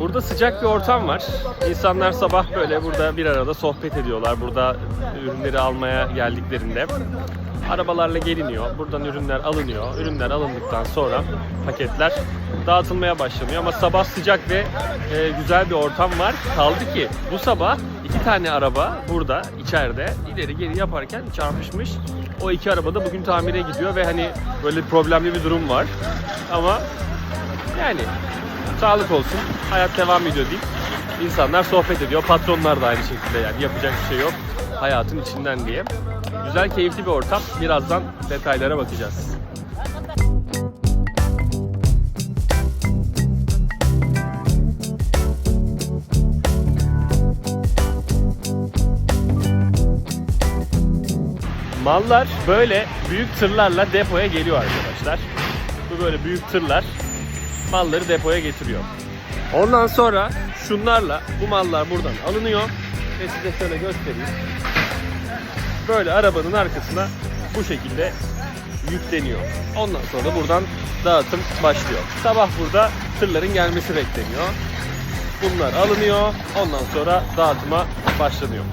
Burada sıcak bir ortam var. İnsanlar sabah böyle burada bir arada sohbet ediyorlar. Burada ürünleri almaya geldiklerinde arabalarla geliniyor. Buradan ürünler alınıyor. Ürünler alındıktan sonra paketler dağıtılmaya başlanıyor. Ama sabah sıcak ve e, güzel bir ortam var. Kaldı ki bu sabah iki tane araba burada içeride ileri geri yaparken çarpışmış. O iki araba da bugün tamire gidiyor ve hani böyle problemli bir durum var. Ama yani sağlık olsun. Hayat devam ediyor deyip insanlar sohbet ediyor. Patronlar da aynı şekilde yani yapacak bir şey yok. Hayatın içinden diye. Güzel, keyifli bir ortam. Birazdan detaylara bakacağız. Mallar böyle büyük tırlarla depoya geliyor arkadaşlar. Bu böyle büyük tırlar malları depoya getiriyor. Ondan sonra şunlarla bu mallar buradan alınıyor ve size şöyle göstereyim. Böyle arabanın arkasına bu şekilde yükleniyor. Ondan sonra da buradan dağıtım başlıyor. Sabah burada tırların gelmesi bekleniyor. Bunlar alınıyor. Ondan sonra dağıtıma başlanıyor.